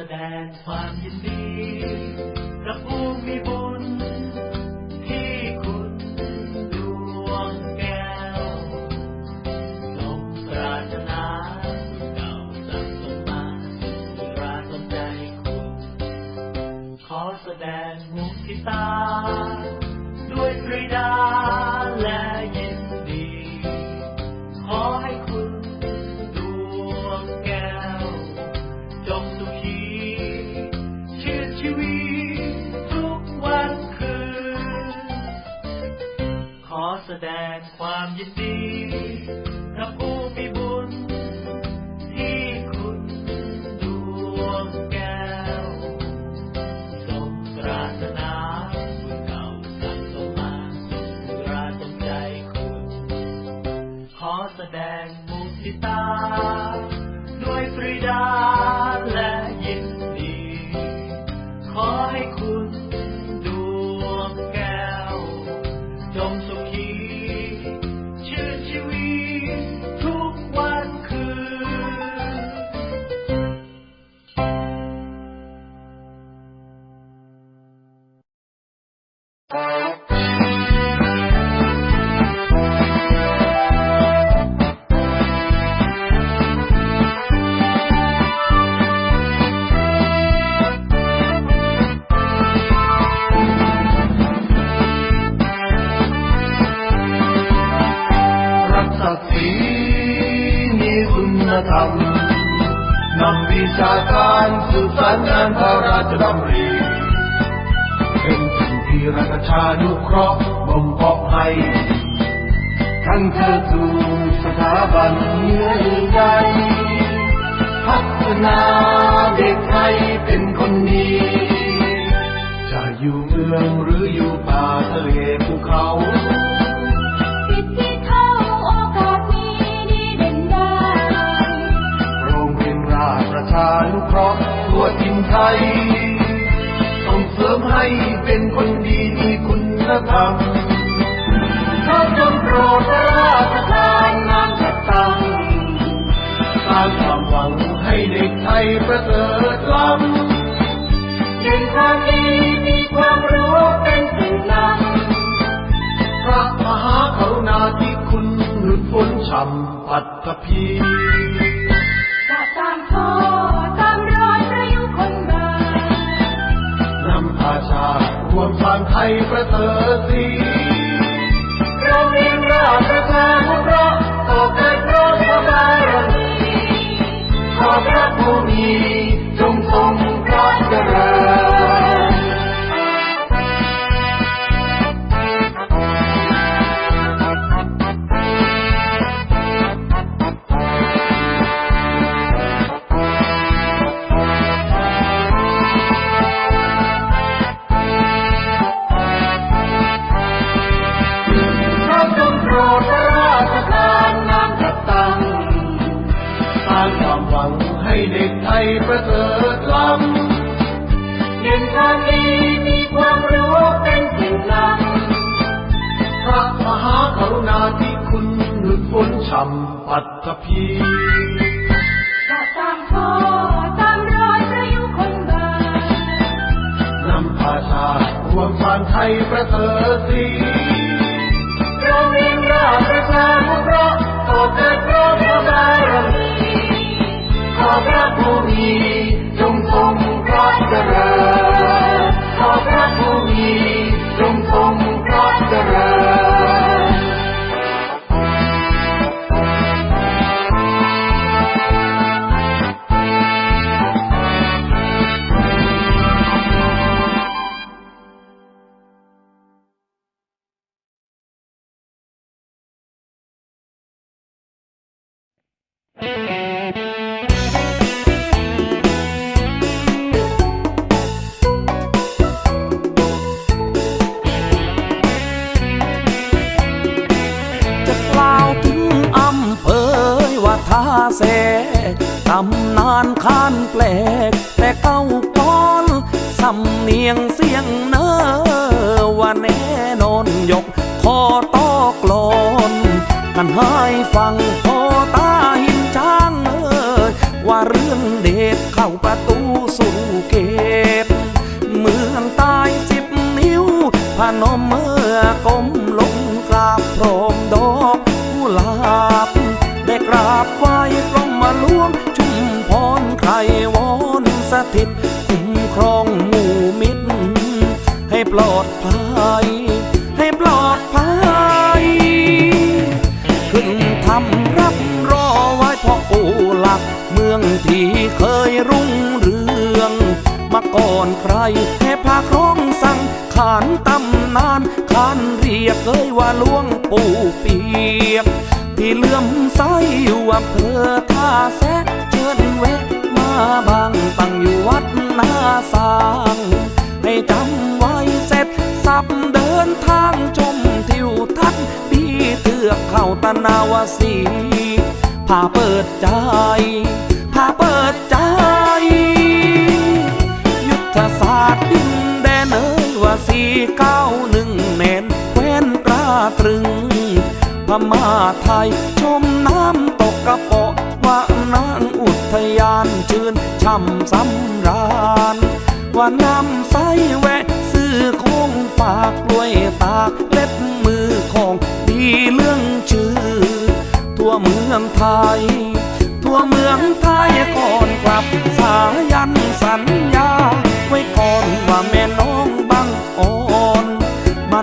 แสดงความยินดีกับผู้มีบุญ แสดงความยินดีกับผู้ เธอสู่สถาบันเยื่อใยพัฒนาเด็กไทยเป็นคนดี จะอยู่เมืองหรืออยู่ป่าทะเลภูเขาสิทธิเท่าโอกาสมีดีเด่นดาโรงเรียนราชประชานุเคราะห์ทั่วถิ่นไทย ส่งเสริมให้เป็นคนดีมีคุณธรรม สร้างความหวังให้เด็กไทยประเสริฐล้ำเด็กความดีมีความรู้เป็นสิ่งนำพระมหากรุณาธิคุณหลุดพ้นช่ำปัตตภีจะตามพ่อตามรอยพระยุคลบาทนำพาชาติรวมสร้างไทยประเสริฐสี ผู้ ไทยประเสริฐสี จะกล่าวถึงอำเภอว่าท่าเสตำนานข้านแปลกแต่เก้าก้อนสำเนียงเสียงเนอว่าแน่นอนยกคอตอกลอนกันให้ฟังพอาประตูสู่เก็บ เมืองตายสิบนิ้วพานมือ ก่อนใครให้พาครองสั่งขานตำนานขานเรียกเอ้ยว่าหลวงปู่เปียก ที่เลื่อมใสอยู่อำเภอท่าแซะเชิญแวะมาบางตั้งอยู่วัดนาสางให้จำไว้เสร็จสับเดินทางชมทิวทัศน์ดีเถือกเข้าตะนาวสีพาเปิดใจพาเปิดใจ ว่าสี่เก้าหนึ่งเน้นแคว้นกล้าตรึง พม่าไทยชมน้ำตกกระเปาะว่านางอุทยานชื่นช่ำสำราญ ว่าน้ำใสแวะซื้อของฝากกล้วยตากเล็บมือของดีเรื่องชื่อ ทั่วเมืองไทย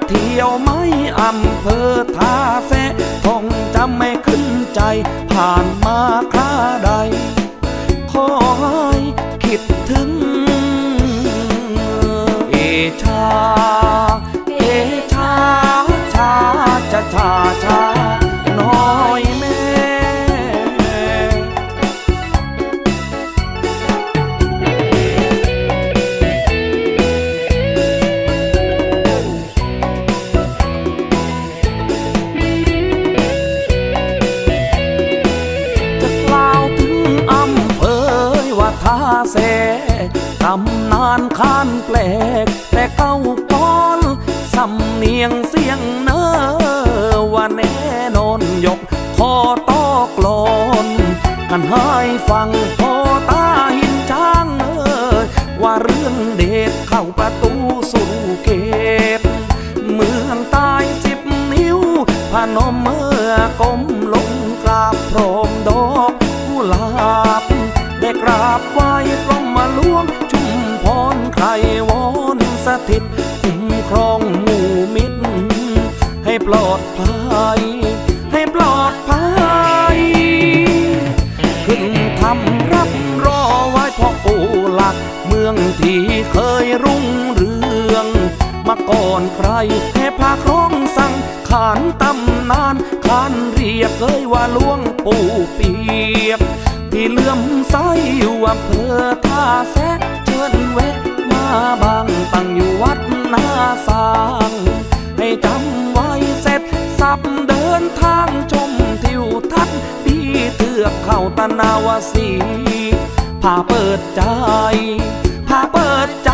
เที่ยวไหมอำเภอท่าแซะคงจำไม่ขึ้นใจ ผ่านมาคราใดำนานข้านแปลก แต่เก้าก้อนสำเนียงเสียงเนอว่าแน่นอนยกคอตอกลอนกันให้ฟัง ก่อนใครให้พาครองสั่งขานตำนานขานเรียกเอ้ยว่าหลวงปู่เปียกที่เลื่อมใสอยู่อำเภอท่าแซะเชิญแวะมาบางตั้งอยู่วัดนาสาง ให้จำไว้เสร็จสับเดินทางชมทิวทัศน์ดีเถือกเขาตะนาวสีพาเปิดใจพาเปิดใจ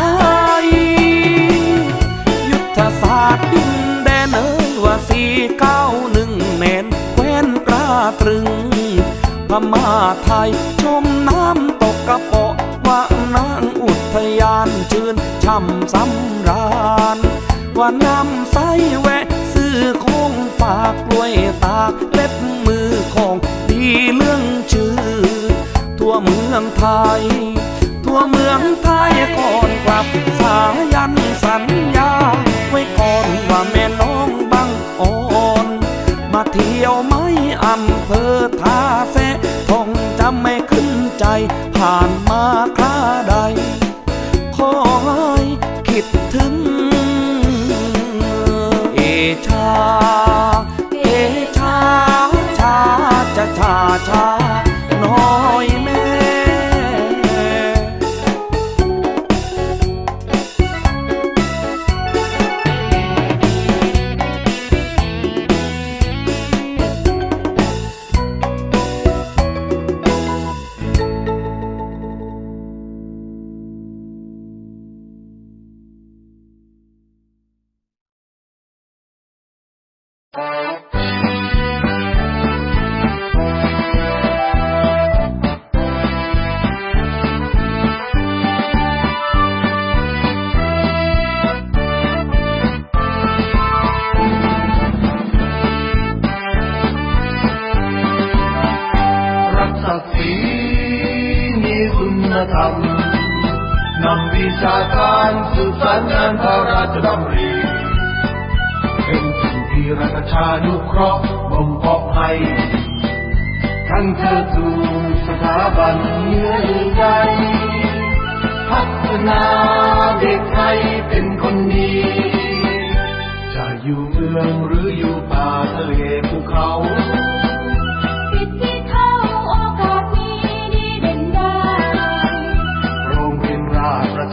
สี่เก้าหนึ่งเน้นแควนกล้าตรึงพม่าไทยชมน้ำตกกระเปาะว่านางอุทยานชื่นช่ำสำราญว่านำใสแวะซื้อของฝากกล้วยตาเล็บมือของดีเรื่องชื่อ ทั่วเมืองไทย ทั่วเมืองไทยก่อนกลับสายันสัญญา ผ่านมาคราใด ธรรมนำวิชาการสืบสานงานพระราชดำริเป็นสิ่งที่รัฐชานุเคราะห์บ่มเพาะให้ทั้งเธอสู่สถาบันเยื่อใยพัฒนาเด็กไทยเป็นคนดี จะอยู่เมืองหรืออยู่ป่าทะเลภูเขา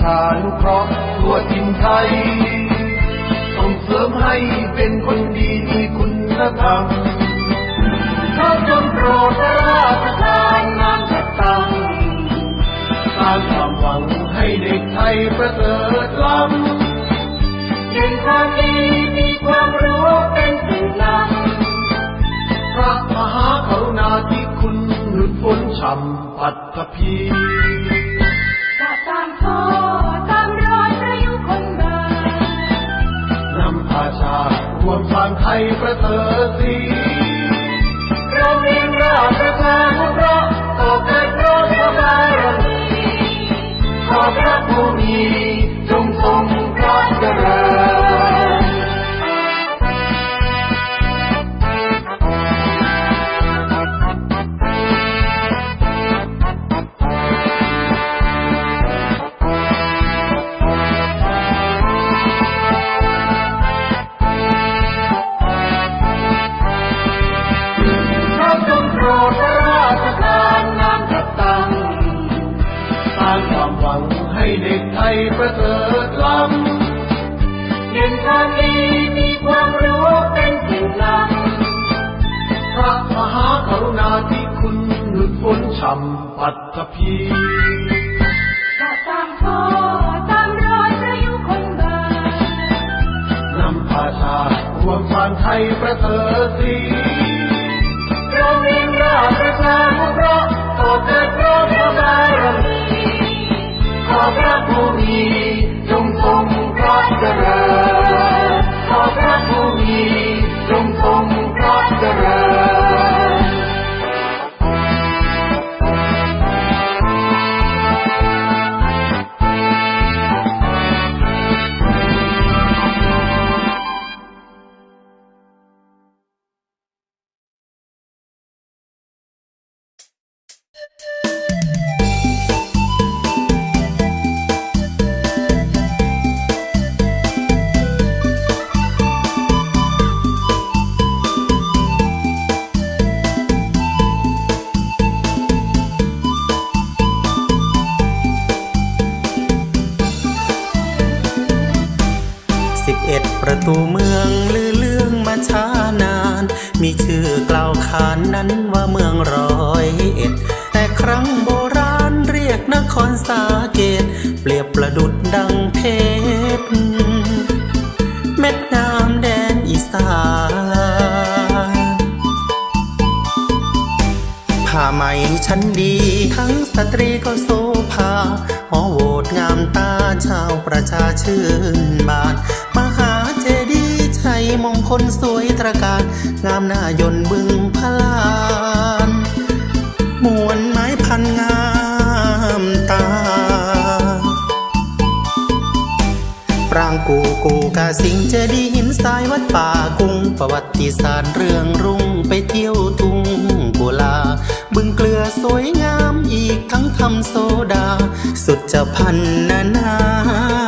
ชานุเคราะห์ทั่วถิ่นไทย ส่งเสริมให้เป็นคนดีมีคุณธรรมถ้าจงโปรดพระราชทานงานจัดตั้งสร้างความหวังให้เด็กไทยประเสริฐล้ำเก่งความดีมีความรู้เป็นสิ่งนำพระมหากรุณาธิคุณหลุดพ้นช่ำปัตตภี ประเสริฐล้ำเห็นความดีมีความรู้เป็นสิ่งนำพระมหากรุณาธิคุณหลุดพ้นช่ำปัตตภีจะตามพ่อตามรอยพระยุคลบาทนำพาชาติรวมสร้างไทยประเสริฐ ผู้ สิบเอ็ดประตูเมืองลือเลื่องมาช้านาน มีชื่อกล่าวขานนั้นว่าเมืองร้อยเอ็ด แต่ครั้งโบราณเรียกนครสาเกต เปรียบประดุดดังเพชร เม็ดงามแดนอีสาน หมชั้นดี ทั้งสตรีก็โซภาหอโหวตงามตาชาวประชาชื่นบานมหาเจดีย์ชัยมงคลสวยตระการงามหน้ายนบึงพลานมวลไม้พันงามตาปรางกูกูกาสิงเจดีหินทรายวัดป่ากุ้งประวัติศาสตร์เรื่องรุ่งไปเที่ยวทุ่ง สวยงามอีกทั้งทำโซดา สุดจะพันนานา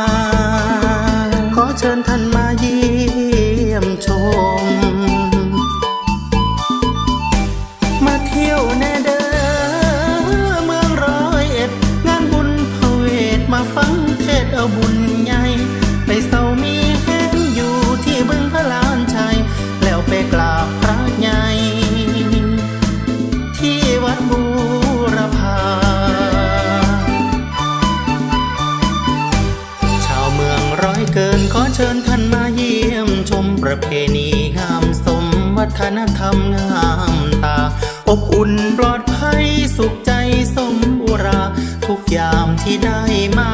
ประเพณีงามสมวัฒนธรรมงามตา อบอุ่นปลอดภัยสุขใจสมอุรา ทุกยามที่ได้มา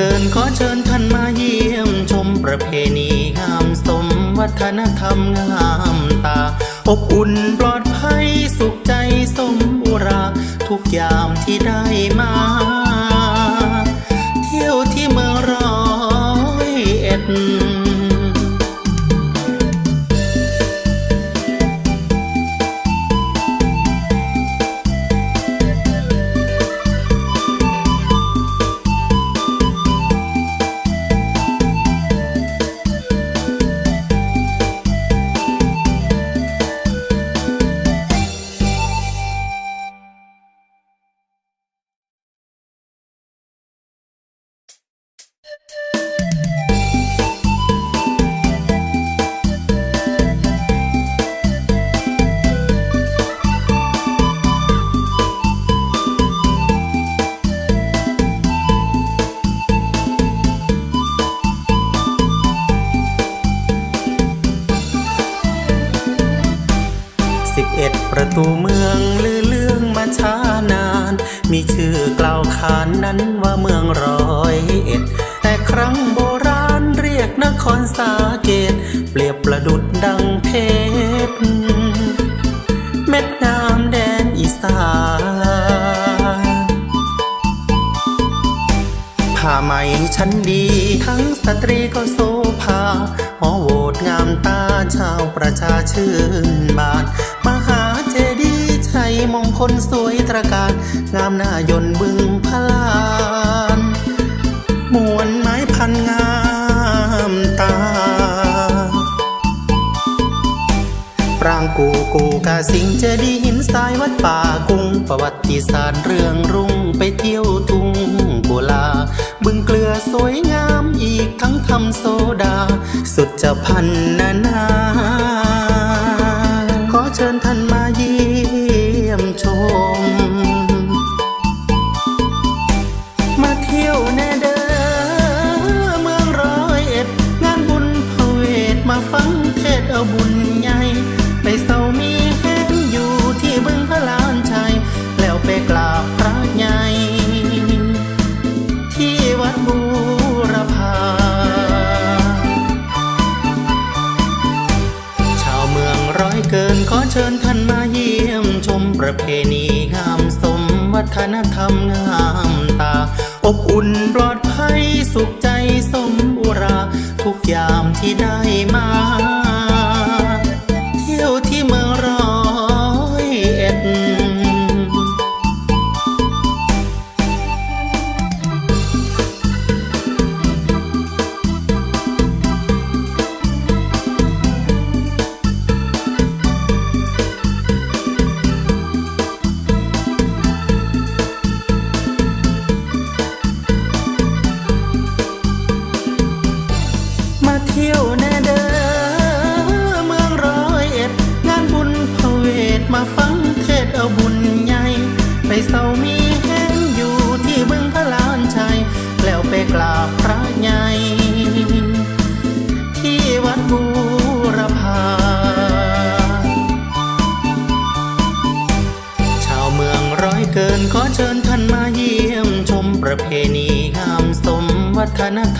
กินขอเชิญท่านมาเยี่ยมชมประเพณีงามสมวัฒนธรรมงามตา อบอุ่นปลอดภัยสุขใจสมอุรา ทุกยามที่ได้มา รั้งโบราณเรียกนครสาเกต เปรียบประดุดดังเพชร เม็ดงามแดนอีสานผ้าไหมชั้นดี ทั้งสตรีก็โซภาหอโวตงามตาชาวประชาชื่นบานมหาเจดีย์ชัยมงคลสวยตระการ งามหน้ายนบึง กูกาสิงเจดีหินทรายวัดป่ากุงประวัติศาสตร์เรื่องรุ่งไปเที่ยวทุ่งกุลา บึงเกลือสวยงามอีกทั้งทำโซดา สุดจะพันนานา เชิญท่านมาเยี่ยมชมประเพณีงามสมวัฒนธรรมงามตา อบอุ่นปลอดภัยสุขใจสมบุรา ทุกยามที่ได้มา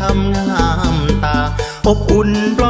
ทำงามตา อบอุ่นร้อน